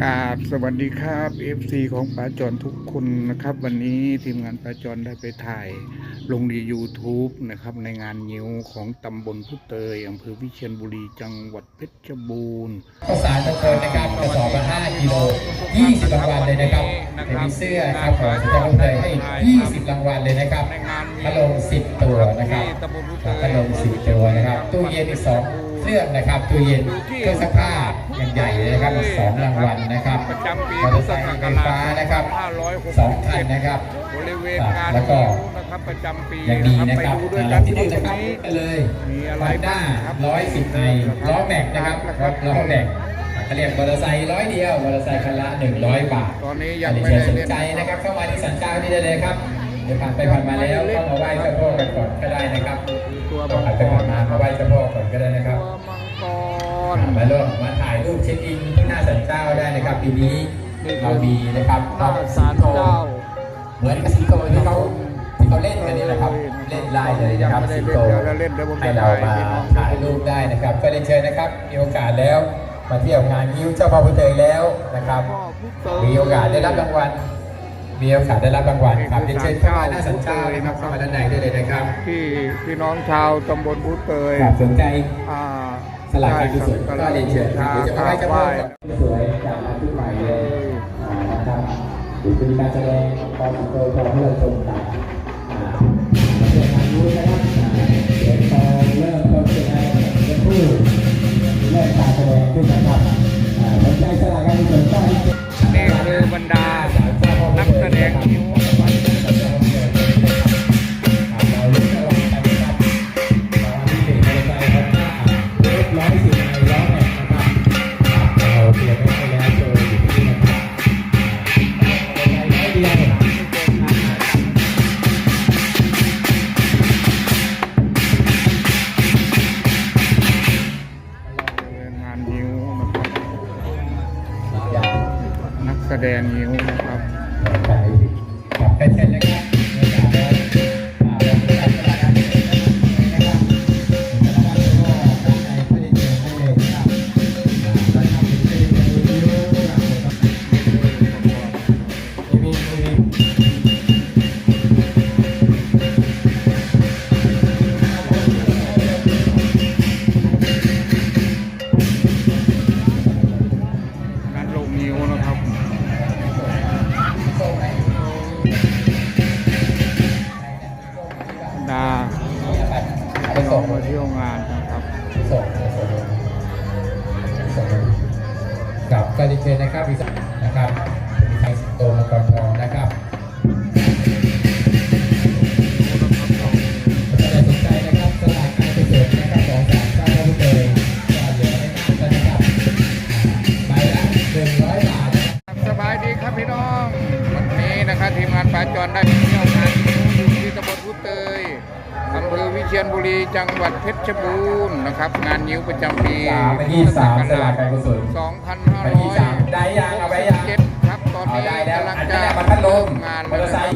กราบสวัสดีครับ FC ของป้าจอนทุกคนนะครับ วันนี้ทีมงานป้าจอนได้ไปถ่ายลงใน YouTube นะครับในงานงิ้วของตำบลพุเตยอำเภอวิเชียรบุรีจังหวัดเพชรบูรณ์ข้าวสารตะโกนนะครับกระสอบละ5กิโล20รางวัลเลยนะครับเดี๋ยวมีเสื้อครับของจะลงเลยให้ 20รางวัลเลยนะครับพัดลม10 ตัวนะครับพัดลม10 ตัวนะครับตู้เย็นอีก2 เครื่องนะครับตู้เย็นเครื่องซักผ้าอย่างใหญ่เลยนะครับอีก2รางวัลนะครับประจำปีมอเตอร์ไซค์ไฟฟ้านะครับสองคันนะครับบริเวณงานแล้วก็งิ้วนะครับประจำปีอย่างดีนะครับไปดูด้วยอ่ากันที่นี่ตรนะงครับนี้ไปเลยมีอะไรมาด้าบ้างครับร้อยสิบไอล้อแม็กนะครับล้อแม็กเขาเรียกมอเตอร์ไซค์ร้อยเดียวมอเตอร์ไซค์คันละหนึ่งร้อยบาทตอนนี้ยังอันนี้ไม่เชิญได้สนเล่นใจนะครับเข้ามาที่สันเจ้านี่ได้เลยครับ เดี๋ยวผ่านไปผ่านมาแล้วเข้ามาไหว้เจ้าพ่อกันก่อนก็ได้นะครับตัวผ่ามันงไปกผ่ารนมามาไหว้เจ้าพ่อก่อนก็ได้นะครับตัวมังกรมาร่วมมาถ่ายรูปเช็คอินที่หน้าสันเจ้าได้นะครับปีนี้เรามีนะครับหน้าศาลเจ้าเหมือนกับสิงโตที่เขาที่เขาเล่นกันนี่แหละครับเล่นไล่เลยนะครับยังไม่ได้สิงเล่นโตเดี๋ยวเราเล่นเดี๋ยวผมจะให้เรามาถ่ายให้น้องถ่ายรูปได้นะครับ ก็ได้เชิญนะครับมีโอกาสแล้วมาเที่ยวงานยิ้วเจ้าพ่อพุทธเตยแล้วนะครับ มีโอกาสได้รับรางวัล มีโอกาสได้รับรางวัลครับเรียนเชิญเข้ามาหน้าสันเจ้านะครับเข้ามาด้านในได้เลยนะครับที่พี่น้องชาวตำบลพุเตยครับสนใจอ่าสลากการกุศลก็เรียนเชิญครับเดี๋ยวจะมาไหว้เจ้าพ่อก่อนสวยจากร้านทุกใหม่เลยอ่านะครับเดี๋ยวจะมีการแสดงพอสิงโตพอให้เราชมกันอ่ามาเที่ยวงานยิ้วนะครับอ่าเดี๋ยวพอเริ่มต้นแสดงจะพูดเริ่มการแสดงขึ้นนะครับอ่าสนใจสลากการกุศลก็ให้เชิญนี่คือบรรดา นักแสดงนิ้ว ค เชิญนะครับอีสักนะครับมีทางสิงโตมังกรทองนะครับถ้าใครสนใจนะครับสลากกรกุศลนะครับของสามเจ้าพุเตยต่อเดียวในอ่างนะครับไปละหนึ่งร้อยบาทสบายดีครับพี่น้องวันนี้นะครับทีมงานป่าจอนได้ไปเที่ยวงานอยู่ที่ตำบลพุเตยอำเภอวิเชียรบุรีจังหวัดเพชรบูรณ์นะครับ งานนิ้วประจำปีสามที่สามสลากการกุศล มันพัดลมงานมอเตอร์ไซค์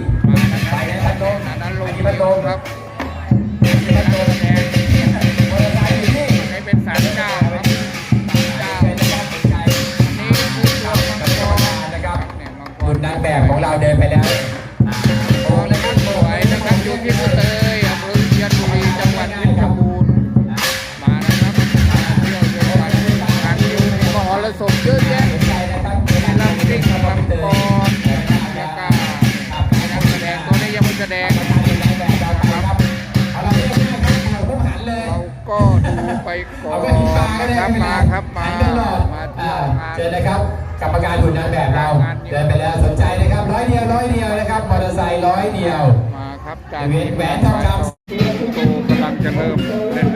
ก่อเอานไปที่ปากก็ได้นะครับไม่เป็นมาไรครับมาหันตลอดมาเที่อ่ายวงานเชิญนะครับกรรมการหุ่นนางแบบเราเดินไปแล้วสนใจนะครับร้อยเดียวร้อยเดียวนะครับมอเตอร์ไซค์ร้อยเดียวมาครับแหวนแหวนทองคำโตกำลังจะเริ่มเล่น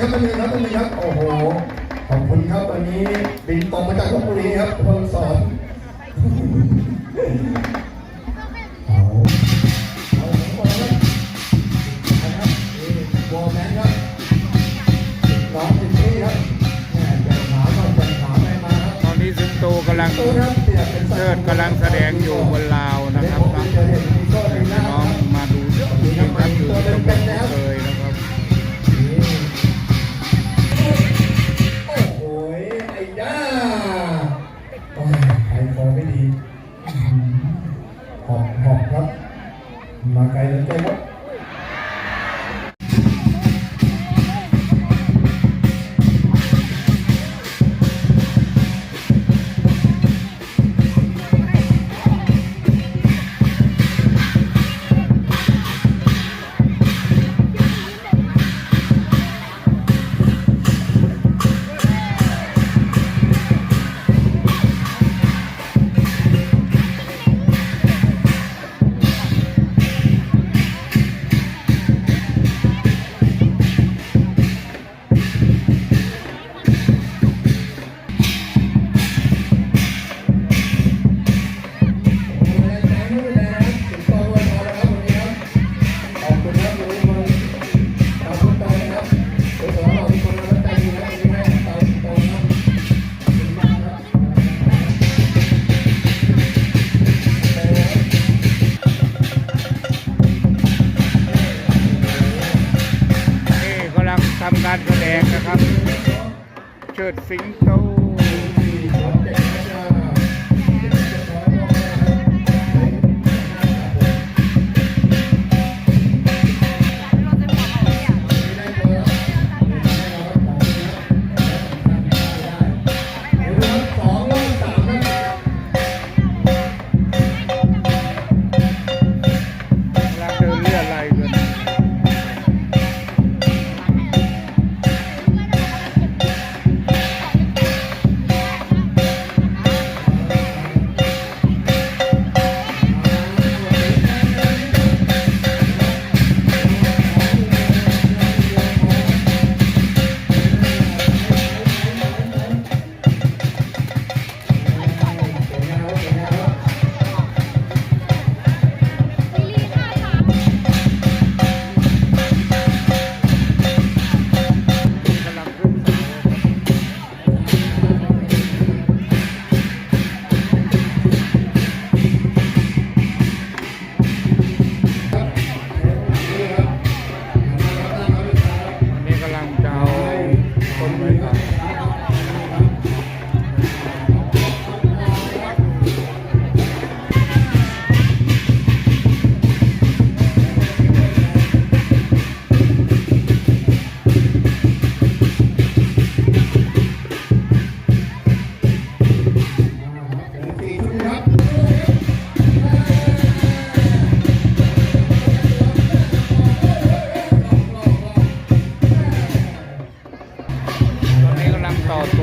ครับนันเรียครับนันเรียครับโอ้โหขอบคุณครับวันนี้บินตรงมาจากลบบุรีครับคนสอนตอนนี้สิงโตกำลังเชิดกำลังแสดงอยู่บนลา good feet though.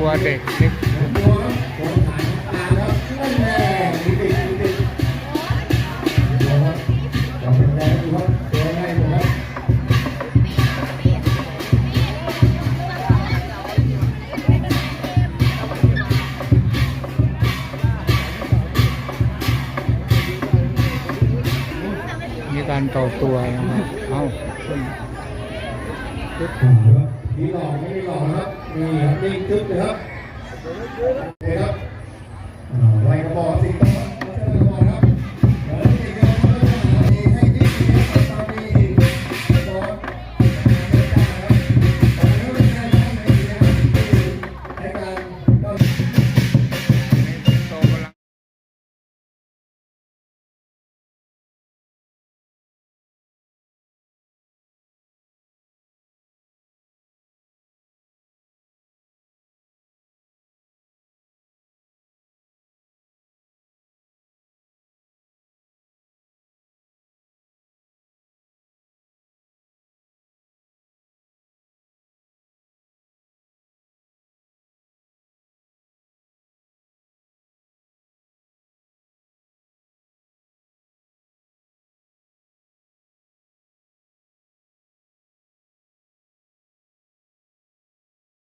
ตัวเด็กเล็กมีการต่อตัวนะครับ เอาขึ้นนี่หลอกไม่ได้หลอกครับ นี่ครับนิ่งจึ๊บเลยครับโอเคครับไล่กระบอกสิงโต